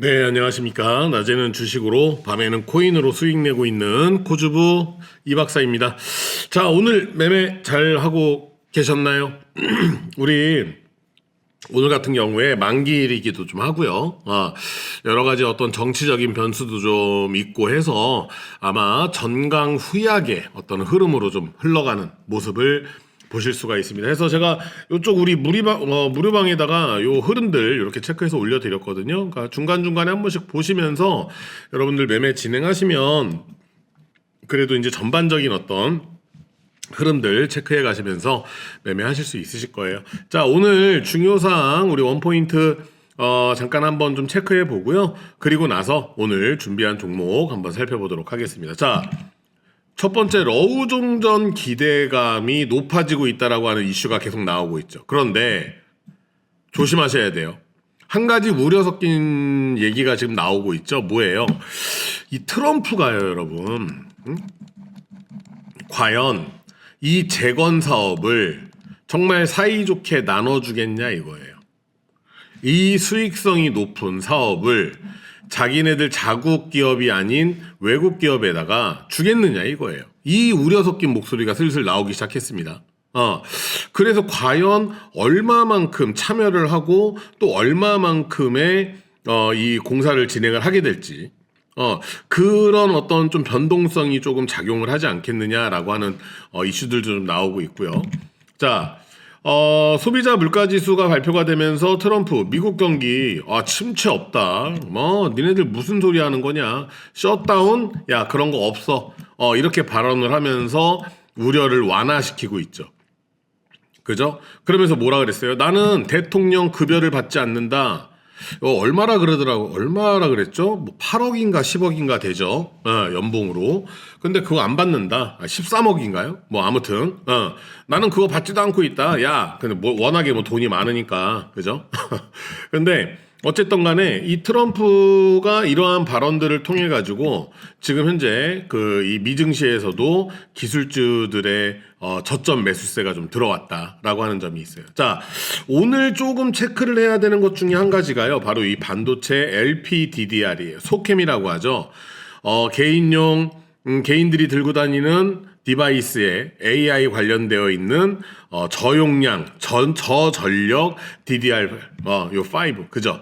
네, 안녕하십니까. 낮에는 주식으로, 밤에는 코인으로 수익 내고 있는 코주부 이 박사입니다. 자, 오늘 매매 잘 하고 계셨나요? 우리 오늘 같은 경우에 만기일이기도 좀 하고요. 아, 여러 가지 어떤 정치적인 변수도 좀 있고 해서 아마 전강 후약의 어떤 흐름으로 좀 흘러가는 모습을 보실 수가 있습니다. 그래서 제가 이쪽 우리 무리방, 어, 무료방에다가 요 흐름들 이렇게 체크해서 올려드렸거든요. 그러니까 중간중간에 한 번씩 보시면서 여러분들 매매 진행하시면 그래도 이제 전반적인 어떤 흐름들 체크해 가시면서 매매하실 수 있으실 거예요. 자, 오늘 중요사항 우리 원포인트 어, 잠깐 한번 좀 체크해 보고요. 그리고 나서 오늘 준비한 종목 한번 살펴보도록 하겠습니다. 자, 첫 번째 러우 종전 기대감이 높아지고 있다라고 하는 이슈가 계속 나오고 있죠. 그런데 조심하셔야 돼요. 한 가지 우려 섞인 얘기가 지금 나오고 있죠. 뭐예요? 이 트럼프가요, 여러분. 응? 과연 이 재건 사업을 정말 사이좋게 나눠주겠냐 이거예요. 이 수익성이 높은 사업을 자기네들 자국 기업이 아닌 외국 기업에다가 주겠느냐 이거예요. 이 우려 섞인 목소리가 슬슬 나오기 시작했습니다. 어, 그래서 과연 얼마만큼 참여를 하고 또 얼마만큼의 어, 이 공사를 진행을 하게 될지 어, 그런 어떤 좀 변동성이 조금 작용을 하지 않겠느냐라고 하는 어, 이슈들도 좀 나오고 있고요. 자, 어, 소비자 물가 지수가 발표가 되면서 트럼프 미국 경기 아, 침체 없다. 뭐 니네들 무슨 소리 하는 거냐? 셧다운? 야, 그런 거 없어. 어, 이렇게 발언을 하면서 우려를 완화시키고 있죠. 그죠? 그러면서 뭐라 그랬어요? 나는 대통령 급여를 받지 않는다. 어, 얼마라 그러더라고. 얼마라 그랬죠? 뭐 8억인가 10억인가 되죠. 어, 연봉으로. 근데 그거 안 받는다. 아, 13억인가요? 뭐 아무튼. 어, 나는 그거 받지도 않고 있다. 야, 근데 뭐 워낙에 뭐 돈이 많으니까. 그죠? 근데 어쨌든 간에 이 트럼프가 이러한 발언들을 통해 가지고 지금 현재 그 이 미증시에서도 기술주들의 어, 저점 매수세가 좀 들어왔다라고 하는 점이 있어요. 자, 오늘 조금 체크를 해야 되는 것 중에 한 가지가요. 바로 이 반도체 LPDDR이에요. 소캠이라고 하죠. 어, 개인용 음, 개인들이 들고 다니는 디바이스에 AI 관련되어 있는 어, 저용량, 전 저전력 DDR 어, 요 5 그죠?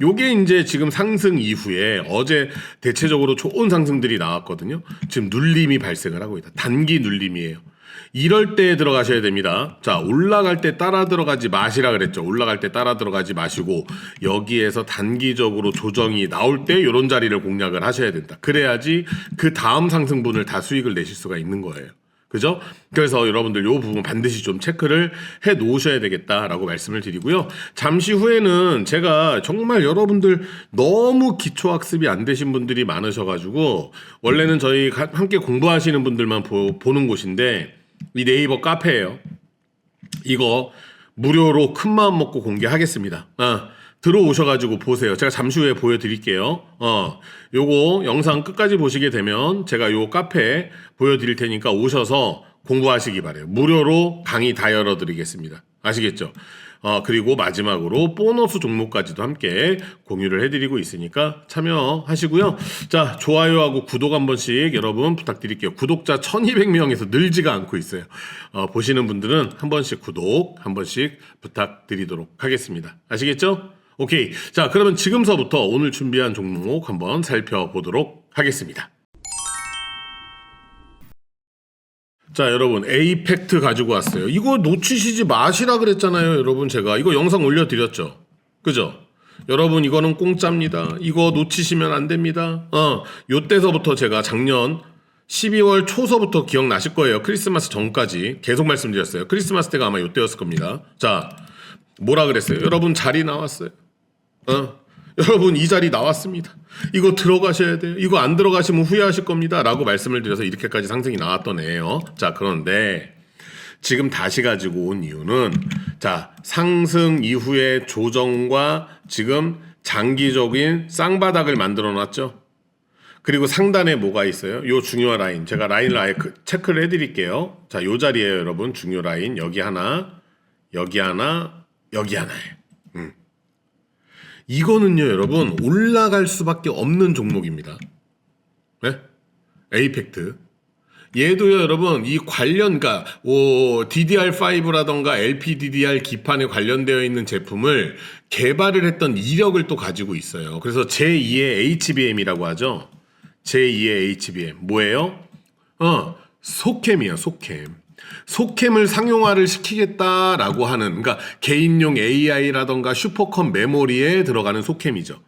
요게 이제 지금 상승 이후에 어제 대체적으로 좋은 상승들이 나왔거든요. 지금 눌림이 발생을 하고 있다. 단기 눌림이에요. 이럴 때 들어가셔야 됩니다. 자, 올라갈 때 따라 들어가지 마시라 그랬죠. 올라갈 때 따라 들어가지 마시고 여기에서 단기적으로 조정이 나올 때 이런 자리를 공략을 하셔야 된다. 그래야지 그 다음 상승분을 다 수익을 내실 수가 있는 거예요. 그죠? 그래서 여러분들 요 부분 반드시 좀 체크를 해 놓으셔야 되겠다라고 말씀을 드리고요. 잠시 후에는 제가 정말 여러분들 너무 기초 학습이 안 되신 분들이 많으셔 가지고 원래는 저희 가- 함께 공부하시는 분들만 보, 보는 곳인데 이 네이버 카페예요. 이거 무료로 큰 마음 먹고 공개하겠습니다. 어, 들어오셔가지고 보세요. 제가 잠시 후에 보여드릴게요. 어, 요거 영상 끝까지 보시게 되면 제가 요 카페 보여드릴 테니까 오셔서 공부하시기 바래요. 무료로 강의 다 열어드리겠습니다. 아시겠죠? 어, 그리고 마지막으로 보너스 종목까지도 함께 공유를 해드리고 있으니까 참여하시고요. 자, 좋아요하고 구독 한 번씩 여러분 부탁드릴게요. 구독자 1200명에서 늘지가 않고 있어요. 어, 보시는 분들은 한 번씩 구독 한 번씩 부탁드리도록 하겠습니다. 아시겠죠? 오케이. 자, 그러면 지금서부터 오늘 준비한 종목 한번 살펴보도록 하겠습니다. 자, 여러분, 에이펙트 가지고 왔어요. 이거 놓치시지 마시라 그랬잖아요, 여러분. 제가 이거 영상 올려드렸죠. 그죠? 여러분, 이거는 공짜입니다. 이거 놓치시면 안 됩니다. 어, 요때서부터 제가 작년 12월 초서부터 기억나실 거예요. 크리스마스 전까지 계속 말씀드렸어요. 크리스마스 때가 아마 요때였을 겁니다. 자, 뭐라 그랬어요? 여러분, 자리 나왔어요. 어, 여러분 이 자리 나왔습니다. 이거 들어가셔야 돼요. 이거 안 들어가시면 후회하실 겁니다. 라고 말씀을 드려서 이렇게까지 상승이 나왔던 애예요. 자, 그런데 지금 다시 가지고 온 이유는 자, 상승 이후의 조정과 지금 장기적인 쌍바닥을 만들어 놨죠. 그리고 상단에 뭐가 있어요? 요 중요 라인. 제가 라인을 아예 그- 체크를 해 드릴게요. 자, 요 자리에요, 여러분. 중요 라인. 여기 하나, 여기 하나, 여기 하나예요. 이거는요, 여러분 올라갈 수밖에 없는 종목입니다. 네? 에이펙트. 얘도요, 여러분, 이 관련, 그러니까, 오, DDR5라던가 LPDDR 기판에 관련되어 있는 제품을 개발을 했던 이력을 또 가지고 있어요. 그래서 제2의 HBM이라고 하죠. 제2의 HBM. 뭐예요? 어, 소캠이야, 소캠. 소캠을 상용화를 시키겠다라고 하는, 그러니까 개인용 AI라던가 슈퍼컴 메모리에 들어가는 소캠이죠.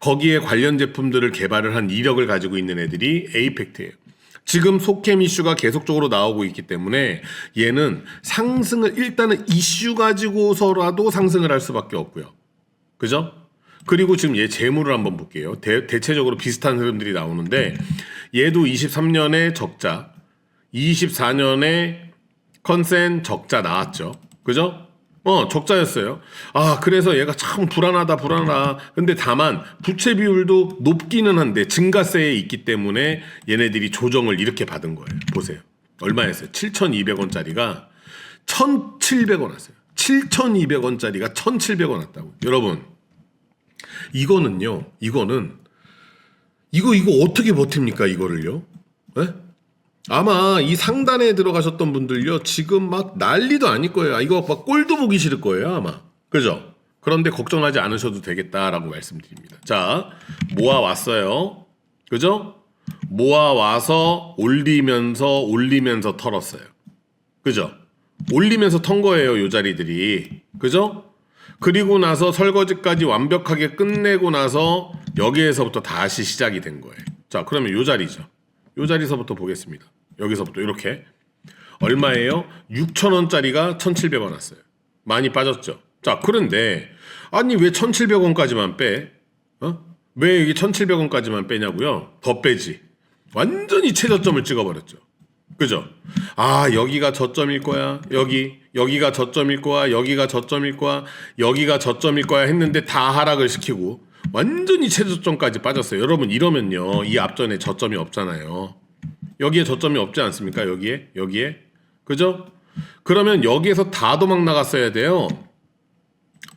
거기에 관련 제품들을 개발을 한 이력을 가지고 있는 애들이 에이펙트예요. 지금 소캠 이슈가 계속적으로 나오고 있기 때문에 얘는 상승을 일단은 이슈 가지고서라도 상승을 할 수밖에 없고요. 그죠? 그리고 지금 얘 재물을 한번 볼게요. 대, 대체적으로 비슷한 흐름들이 나오는데 얘도 23년에 적자, 24년에 컨센 적자 나왔죠. 그죠? 어, 적자였어요. 아, 그래서 얘가 참 불안하다, 불안하다. 근데 다만, 부채 비율도 높기는 한데, 증가세에 있기 때문에 얘네들이 조정을 이렇게 받은 거예요. 보세요. 얼마였어요? 7,200원짜리가 1,700원 왔어요. 7,200원짜리가 1,700원 왔다고. 여러분, 이거는요, 이거는, 이거, 이거 어떻게 버팁니까, 이거를요? 예? 아마 이 상단에 들어가셨던 분들요 지금 막 난리도 아닐 거예요. 아, 이거 막 꼴도 보기 싫을 거예요 아마. 그죠? 그런데 걱정하지 않으셔도 되겠다라고 말씀드립니다. 자 모아 왔어요. 그죠? 모아 와서 올리면서 올리면서 털었어요. 그죠? 올리면서 턴 거예요 요 자리들이. 그죠? 그리고 나서 설거지까지 완벽하게 끝내고 나서 여기에서부터 다시 시작이 된 거예요. 자 그러면 요 자리죠. 요 자리서부터 보겠습니다. 여기서부터 이렇게 얼마예요? 6천 원짜리가 1,700원 왔어요. 많이 빠졌죠. 자, 그런데 아니 왜 1,700원까지만 빼? 어? 왜 여기 1,700원까지만 빼냐고요? 더 빼지. 완전히 최저점을 찍어버렸죠. 그죠? 아 여기가 저점일 거야. 여기 여기가 저점일 거야. 여기가 저점일 거야. 여기가 저점일 거야 했는데 다 하락을 시키고 완전히 최저점까지 빠졌어요. 여러분 이러면요 이 앞전에 저점이 없잖아요. 여기에 저점이 없지 않습니까? 여기에 여기에 그죠? 그러면 여기에서 다 도망 나갔어야 돼요.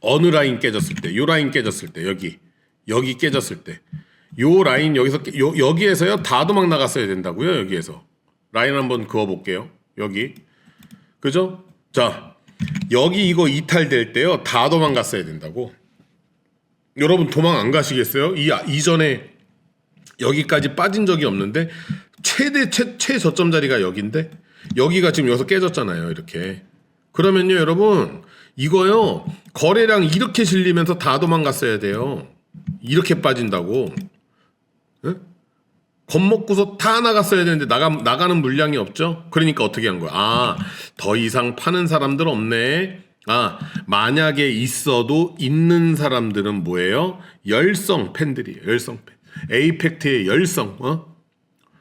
어느 라인 깨졌을 때, 요 라인 깨졌을 때, 여기 여기 깨졌을 때, 요 라인 여기서 깨- 요, 여기에서요 다 도망 나갔어야 된다고요. 여기에서 라인 한번 그어 볼게요. 여기 그죠? 자 여기 이거 이탈될 때요 다 도망갔어야 된다고. 여러분 도망 안 가시겠어요? 이 아, 이전에 여기까지 빠진 적이 없는데 최대 최, 최저점 자리가 여기인데 여기가 지금 여기서 깨졌잖아요. 이렇게. 그러면요, 여러분 이거요 거래량 이렇게 실리면서 다 도망갔어야 돼요. 이렇게 빠진다고. 예? 겁먹고서 다 나갔어야 되는데 나가 나가는 물량이 없죠. 그러니까 어떻게 한 거야? 아, 더 이상 파는 사람들 없네. 아, 만약에 있어도 있는 사람들은 뭐예요? 열성 팬들이에요. 열성 팬. 에이펙트의 열성. 어?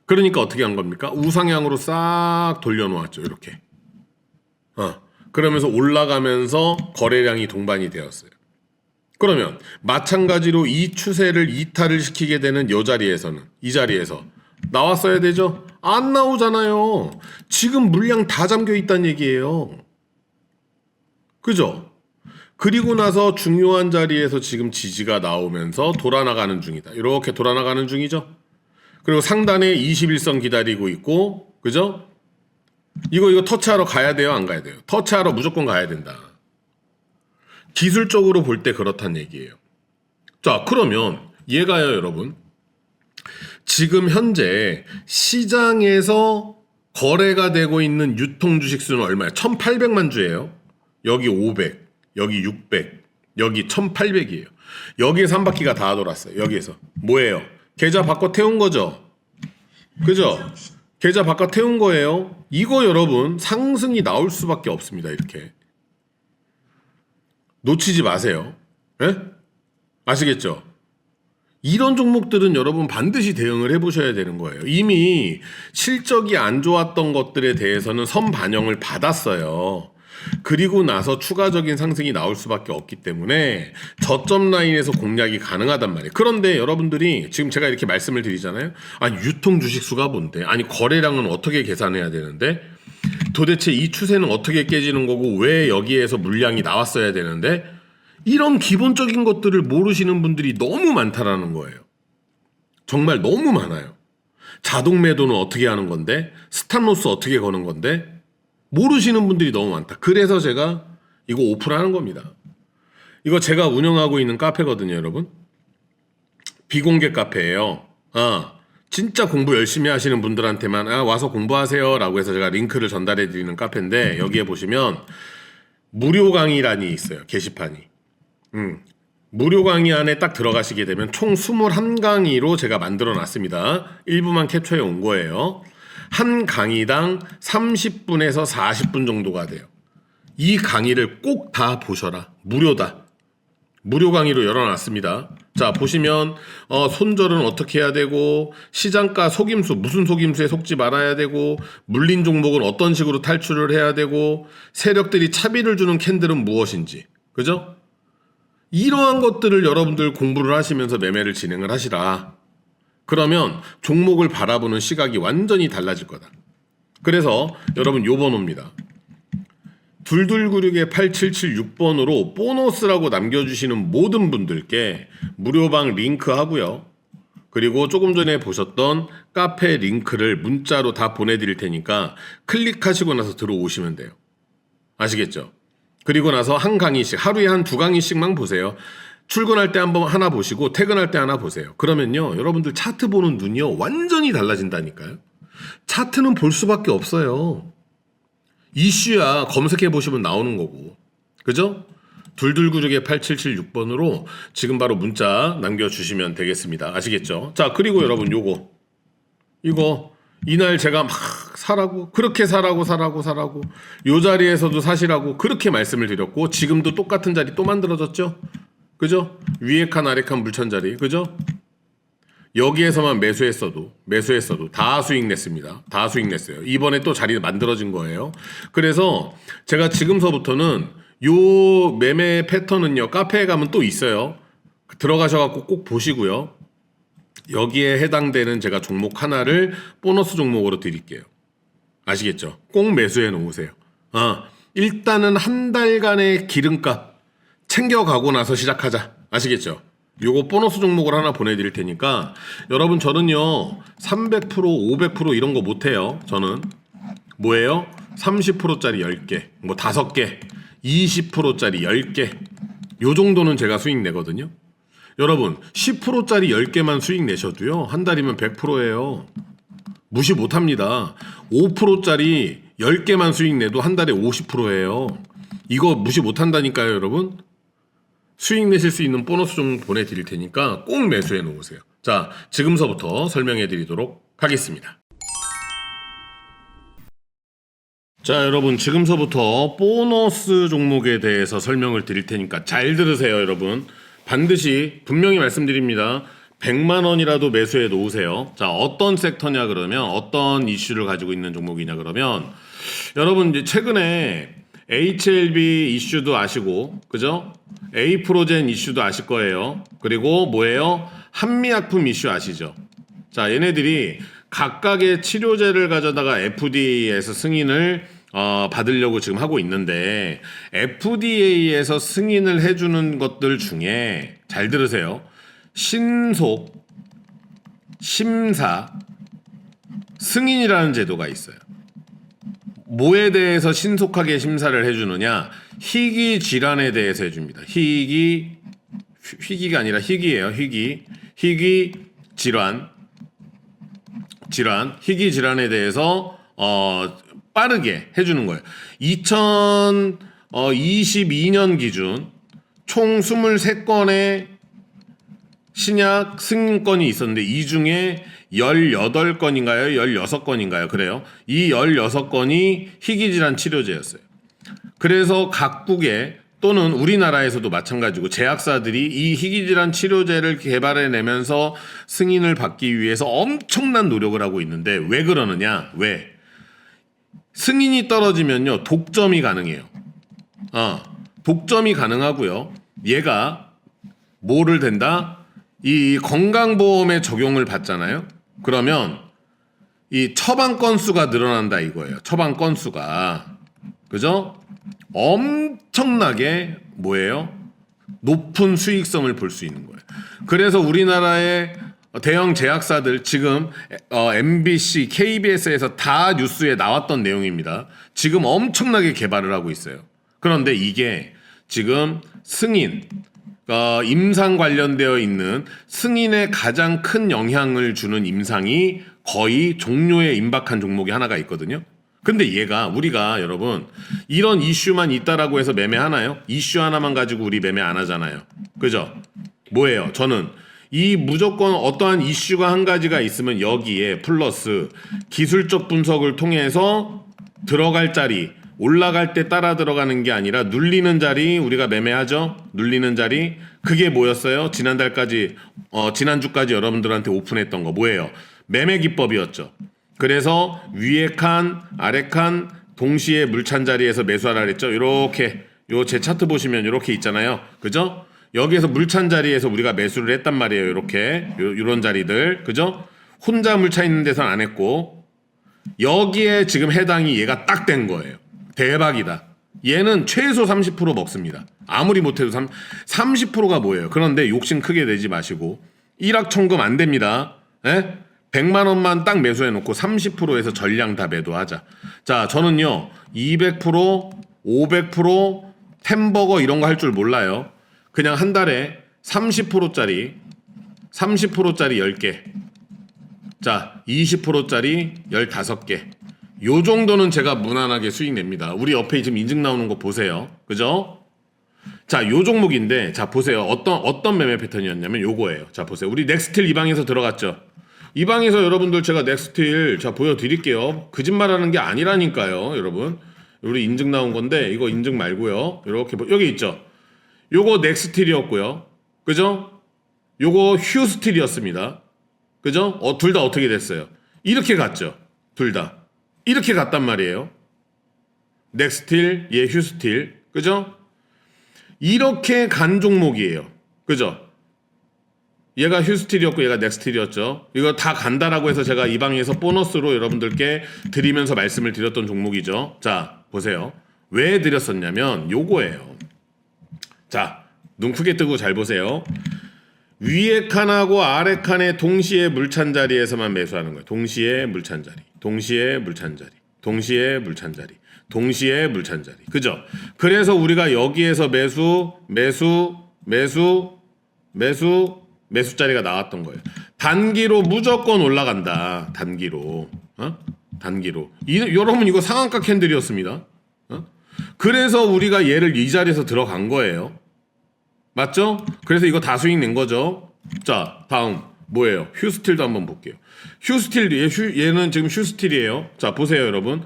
그러니까 어떻게 한 겁니까? 우상향으로 싹 돌려놓았죠. 이렇게. 어. 그러면서 올라가면서 거래량이 동반이 되었어요. 그러면 마찬가지로 이 추세를 이탈을 시키게 되는 요 자리에서는 이 자리에서 나왔어야 되죠? 안 나오잖아요. 지금 물량 다 잠겨 있다는 얘기예요. 그죠? 그리고 나서 중요한 자리에서 지금 지지가 나오면서 돌아나가는 중이다. 이렇게 돌아나가는 중이죠. 그리고 상단에 21선 기다리고 있고, 그죠? 이거 이거 터치하러 가야 돼요, 안 가야 돼요? 터치하러 무조건 가야 된다. 기술적으로 볼 때 그렇단 얘기예요. 자, 그러면 얘가요, 여러분. 지금 현재 시장에서 거래가 되고 있는 유통 주식 수는 얼마예요? 1,800만 주예요. 여기 500, 여기 600, 여기 1,800이에요. 여기에서 한 바퀴가 다 돌았어요. 여기에서. 뭐예요? 계좌 바꿔 태운 거죠? 그죠? 계좌 바꿔 태운 거예요. 이거 여러분 상승이 나올 수밖에 없습니다. 이렇게. 놓치지 마세요. 예? 아시겠죠? 이런 종목들은 여러분 반드시 대응을 해보셔야 되는 거예요. 이미 실적이 안 좋았던 것들에 대해서는 선 반영을 받았어요. 그리고 나서 추가적인 상승이 나올 수밖에 없기 때문에 저점 라인에서 공략이 가능하단 말이에요. 그런데 여러분들이 지금 제가 이렇게 말씀을 드리잖아요. 아니 유통 주식 수가 뭔데? 아니 거래량은 어떻게 계산해야 되는데? 도대체 이 추세는 어떻게 깨지는 거고 왜 여기에서 물량이 나왔어야 되는데? 이런 기본적인 것들을 모르시는 분들이 너무 많다라는 거예요. 정말 너무 많아요. 자동 매도는 어떻게 하는 건데, 스탑로스 어떻게 거는 건데, 모르시는 분들이 너무 많다. 그래서 제가 이거 오픈하는 겁니다. 이거 제가 운영하고 있는 카페거든요, 여러분. 비공개 카페예요. 아, 진짜 공부 열심히 하시는 분들한테만 아, 와서 공부하세요라고 해서 제가 링크를 전달해 드리는 카페인데 여기에 보시면 무료 강의란이 있어요. 게시판이. 음. 무료 강의 안에 딱 들어가시게 되면 총 21강의로 제가 만들어 놨습니다. 일부만 캡처해 온 거예요. 한 강의당 30분에서 40분 정도가 돼요. 이 강의를 꼭 다 보셔라. 무료다. 무료 강의로 열어놨습니다. 자 보시면 어, 손절은 어떻게 해야 되고 시장가 속임수 무슨 속임수에 속지 말아야 되고 물린 종목은 어떤 식으로 탈출을 해야 되고 세력들이 차비를 주는 캔들은 무엇인지 그죠? 이러한 것들을 여러분들 공부를 하시면서 매매를 진행을 하시라. 그러면 종목을 바라보는 시각이 완전히 달라질 거다. 그래서 여러분 요 번호입니다. 둘둘구육의 8776번으로 보너스라고 남겨주시는 모든 분들께 무료방 링크 하고요. 그리고 조금 전에 보셨던 카페 링크를 문자로 다 보내드릴 테니까 클릭하시고 나서 들어오시면 돼요. 아시겠죠? 그리고 나서 한 강의씩, 하루에 한 두 강의씩만 보세요. 출근할 때 한번 하나 보시고 퇴근할 때 하나 보세요. 그러면요, 여러분들 차트 보는 눈이요, 완전히 달라진다니까요. 차트는 볼 수밖에 없어요. 이슈야 검색해 보시면 나오는 거고. 그죠? 둘둘구육의 8776번으로 지금 바로 문자 남겨주시면 되겠습니다. 아시겠죠? 자, 그리고 여러분 요거. 이거 이날 제가 막 사라고 그렇게 사라고 사라고 사라고 요 자리에서도 사시라고 그렇게 말씀을 드렸고 지금도 똑같은 자리 또 만들어졌죠? 그죠? 위에 칸 아래 칸 물천 자리. 그죠? 여기에서만 매수했어도 매수했어도 다 수익 냈습니다. 다 수익 냈어요. 이번에 또 자리 만들어진 거예요. 그래서 제가 지금서부터는 요 매매 패턴은요. 카페에 가면 또 있어요. 들어가셔 갖고 꼭 보시고요. 여기에 해당되는 제가 종목 하나를 보너스 종목으로 드릴게요. 아시겠죠? 꼭 매수해 놓으세요. 아, 일단은 한 달간의 기름값 챙겨가고 나서 시작하자. 아시겠죠? 요거 보너스 종목을 하나 보내드릴 테니까 여러분 저는요 300% 500% 이런 거 못해요 저는. 뭐예요? 30%짜리 10개 뭐 5개 20%짜리 10개. 요 정도는 제가 수익 내거든요. 여러분 10%짜리 10개만 수익 내셔도요 한 달이면 100%예요. 무시 못합니다. 5%짜리 10개만 수익 내도 한 달에 50%예요. 이거 무시 못한다니까요 여러분 수익 내실 수 있는 보너스 좀 보내드릴 테니까 꼭 매수해 놓으세요. 자, 지금서부터 설명해 드리도록 하겠습니다. 자, 여러분, 지금서부터 보너스 종목에 대해서 설명을 드릴 테니까 잘 들으세요, 여러분. 반드시 분명히 말씀드립니다. 100만 원이라도 매수해 놓으세요. 자, 어떤 섹터냐 그러면 어떤 이슈를 가지고 있는 종목이냐 그러면 여러분 이제 최근에 HLB 이슈도 아시고 그죠? A 프로젠 이슈도 아실 거예요. 그리고 뭐예요? 한미약품 이슈 아시죠? 자, 얘네들이 각각의 치료제를 가져다가 FDA에서 승인을 어, 받으려고 지금 하고 있는데 FDA에서 승인을 해주는 것들 중에 잘 들으세요. 신속, 심사, 승인이라는 제도가 있어요. 뭐에 대해서 신속하게 심사를 해주느냐? 희귀 질환에 대해서 해줍니다. 희귀 희귀가 아니라 희귀예요. 희귀 희귀 질환 질환 희귀 질환에 대해서 어 빠르게 해주는 거예요. 2022년 기준 총 23건의 신약 승인건이 있었는데 이 중에 18건인가요? 16건인가요? 그래요. 이 16건이 희귀질환 치료제였어요. 그래서 각국에 또는 우리나라에서도 마찬가지고 제약사들이 이 희귀질환 치료제를 개발해내면서 승인을 받기 위해서 엄청난 노력을 하고 있는데 왜 그러느냐? 왜? 승인이 떨어지면요 독점이 가능해요. 어, 독점이 가능하고요. 얘가 뭐를 된다? 이 건강보험에 적용을 받잖아요. 그러면 이 처방 건수가 늘어난다 이거예요. 처방 건수가 그죠? 엄청나게 뭐예요? 높은 수익성을 볼 수 있는 거예요. 그래서 우리나라의 대형 제약사들 지금 어, MBC, KBS에서 다 뉴스에 나왔던 내용입니다. 지금 엄청나게 개발을 하고 있어요. 그런데 이게 지금 승인, 어, 임상 관련되어 있는 승인에 가장 큰 영향을 주는 임상이 거의 종료에 임박한 종목이 하나가 있거든요. 근데 얘가 우리가 여러분 이런 이슈만 있다라고 해서 매매하나요? 이슈 하나만 가지고 우리 매매 안 하잖아요. 그죠? 뭐예요? 저는 이 무조건 어떠한 이슈가 한 가지가 있으면 여기에 플러스 기술적 분석을 통해서 들어갈 자리 올라갈 때 따라 들어가는 게 아니라 눌리는 자리 우리가 매매하죠. 눌리는 자리 그게 뭐였어요? 지난달까지 어 지난주까지 여러분들한테 오픈했던 거 뭐예요? 매매 기법이었죠. 그래서 위에 칸, 아래 칸 동시에 물찬 자리에서 매수하라 그랬죠. 이렇게 요 제 차트 보시면 이렇게 있잖아요. 그죠? 여기에서 물찬 자리에서 우리가 매수를 했단 말이에요. 이렇게 요, 요런 자리들. 그죠? 혼자 물차 있는 데선 안 했고 여기에 지금 해당이 얘가 딱 된 거예요. 대박이다. 얘는 최소 30% 먹습니다. 아무리 못해도 3, 30%가 뭐예요? 그런데 욕심 크게 내지 마시고 일확천금 안 됩니다. 에? 100만 원만 딱 매수해 놓고 30%에서 전량 다 매도하자. 자, 저는요. 200%, 500%, 템버거 이런 거 할 줄 몰라요. 그냥 한 달에 30%짜리 30%짜리 10개. 자, 20%짜리 15개. 요 정도는 제가 무난하게 수익 냅니다. 우리 옆에 지금 인증 나오는 거 보세요. 그죠? 자, 요 종목인데, 자, 보세요. 어떤, 어떤 매매 패턴이었냐면 요거예요. 자, 보세요. 우리 넥스틸 이 방에서 들어갔죠? 이 방에서 여러분들 제가 넥스틸, 자, 보여드릴게요. 거짓말 하는 게 아니라니까요, 여러분. 우리 인증 나온 건데, 이거 인증 말고요. 이렇게, 보- 여기 있죠? 요거 넥스틸이었고요. 그죠? 요거 휴스틸이었습니다. 그죠? 어, 둘 다 어떻게 됐어요? 이렇게 갔죠? 둘 다. 이렇게 갔단 말이에요. 넥스틸, 얘 휴스틸. 그죠? 이렇게 간 종목이에요. 그죠? 얘가 휴스틸이었고 얘가 넥스틸이었죠. 이거 다 간다라고 해서 제가 이 방에서 보너스로 여러분들께 드리면서 말씀을 드렸던 종목이죠. 자, 보세요. 왜 드렸었냐면 요거예요. 자, 눈 크게 뜨고 잘 보세요. 위에 칸하고 아래 칸에 동시에 물찬 자리에서만 매수하는 거예요. 동시에 물찬 자리, 동시에 물찬 자리, 동시에 물찬 자리, 동시에 물찬 자리. 그죠? 그래서 우리가 여기에서 매수, 매수, 매수, 매수, 매수 자리가 나왔던 거예요. 단기로 무조건 올라간다. 단기로, 어? 단기로. 이, 여러분 이거 상한가 캔들이었습니다. 어? 그래서 우리가 얘를 이 자리에서 들어간 거예요. 맞죠? 그래서 이거 다 수익 낸 거죠. 자, 다음 뭐예요? 휴스틸도 한번 볼게요. 휴스틸 얘 휴, 얘는 지금 휴스틸이에요. 자, 보세요, 여러분.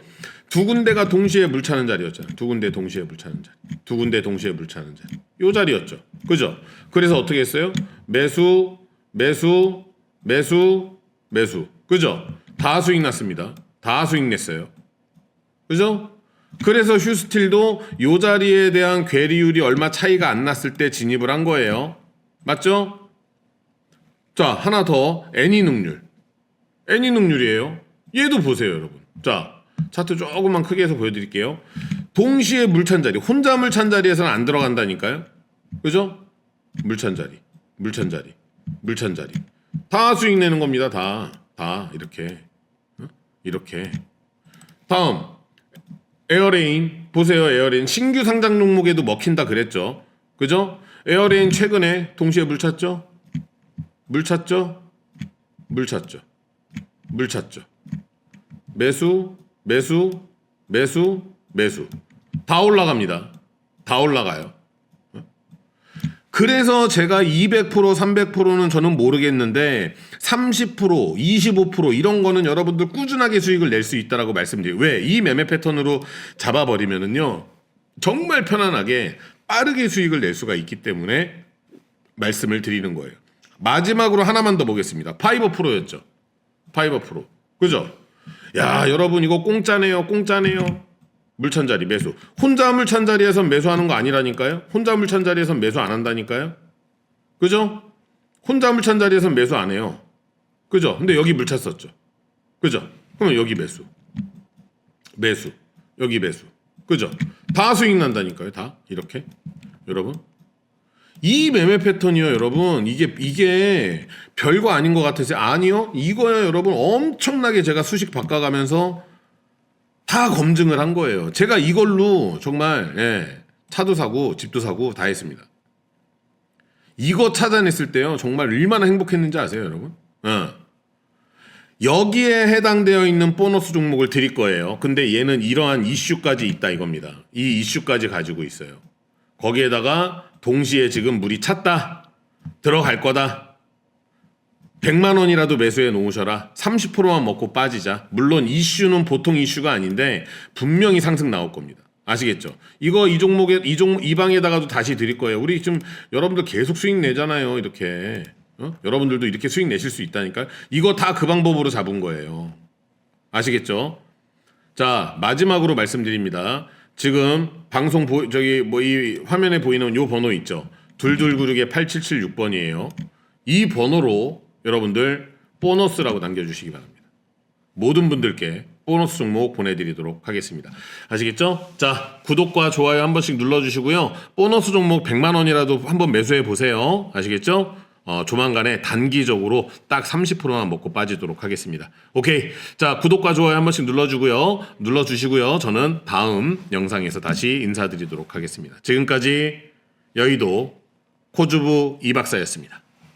두 군데가 동시에 물 차는 자리였잖아요. 두 군데 동시에 물 차는 자리. 두 군데 동시에 물 차는 자리. 요 자리였죠. 그죠? 그래서 어떻게 했어요? 매수, 매수, 매수, 매수. 그죠? 다 수익 났습니다. 다 수익 냈어요. 그죠? 그래서 휴스틸도 요 자리에 대한 괴리율이 얼마 차이가 안 났을 때 진입을 한 거예요. 맞죠? 자, 하나 더. 애니 능률. 애니 능률이에요. 얘도 보세요, 여러분. 자, 차트 조금만 크게 해서 보여드릴게요. 동시에 물찬 자리. 혼자 물찬 자리에서는 안 들어간다니까요. 그죠? 물찬 자리. 물찬 자리. 물찬 자리. 다 수익 내는 겁니다. 다. 다. 이렇게. 어? 이렇게. 다음. 에어레인 보세요 에어레인 신규 상장 종목에도 먹힌다 그랬죠 그죠 에어레인 최근에 동시에 물 찼죠 물 찼죠 물 찼죠 물 찼죠 매수 매수 매수 매수 다 올라갑니다 다 올라가요 그래서 제가 200% 300%는 저는 모르겠는데 30% 25% 이런 거는 여러분들 꾸준하게 수익을 낼 수 있다라고 말씀드려요. 왜? 이 매매 패턴으로 잡아버리면은요. 정말 편안하게 빠르게 수익을 낼 수가 있기 때문에 말씀을 드리는 거예요. 마지막으로 하나만 더 보겠습니다. 파이버 프로였죠. 파이버 프로. 그죠? 야, 여러분 이거 공짜네요. 공짜네요. 물찬 자리 매수. 혼자 물찬 자리에선 매수하는 거 아니라니까요. 혼자 물찬 자리에선 매수 안 한다니까요. 그죠? 혼자 물찬 자리에선 매수 안 해요. 그죠? 근데 여기 물 찼었죠. 그죠? 그러면 여기 매수. 매수. 여기 매수. 그죠? 다 수익 난다니까요. 다 이렇게. 여러분. 이 매매 패턴이요, 여러분. 이게 이게 별거 아닌 것 같으세요? 아니요. 이거요, 여러분. 엄청나게 제가 수식 바꿔가면서 다 검증을 한 거예요. 제가 이걸로 정말 예, 차도 사고 집도 사고 다 했습니다. 이거 찾아냈을 때요, 정말 얼마나 행복했는지 아세요, 여러분? 어. 여기에 해당되어 있는 보너스 종목을 드릴 거예요. 근데 얘는 이러한 이슈까지 있다 이겁니다. 이 이슈까지 가지고 있어요. 거기에다가 동시에 지금 물이 찼다. 들어갈 거다. 100만 원이라도 매수해 놓으셔라. 30%만 먹고 빠지자. 물론 이슈는 보통 이슈가 아닌데 분명히 상승 나올 겁니다. 아시겠죠? 이거 이 종목에 이 종 이 방에다가도 다시 드릴 거예요. 우리 지금 여러분들 계속 수익 내잖아요. 이렇게. 어? 여러분들도 이렇게 수익 내실 수 있다니까. 이거 다 그 방법으로 잡은 거예요. 아시겠죠? 자 마지막으로 말씀드립니다. 지금 방송 보 저기 뭐 이 화면에 보이는 요 번호 있죠. 둘둘구르게 8776번이에요. 이 번호로 여러분들 보너스라고 남겨주시기 바랍니다. 모든 분들께 보너스 종목 보내드리도록 하겠습니다. 아시겠죠? 자 구독과 좋아요 한 번씩 눌러주시고요. 보너스 종목 100만 원이라도 한번 매수해 보세요. 아시겠죠? 어, 조만간에 단기적으로 딱 30%만 먹고 빠지도록 하겠습니다. 오케이. 자, 구독과 좋아요 한 번씩 눌러주고요. 눌러주시고요. 저는 다음 영상에서 다시 인사드리도록 하겠습니다. 지금까지 여의도 코주부 이 박사였습니다.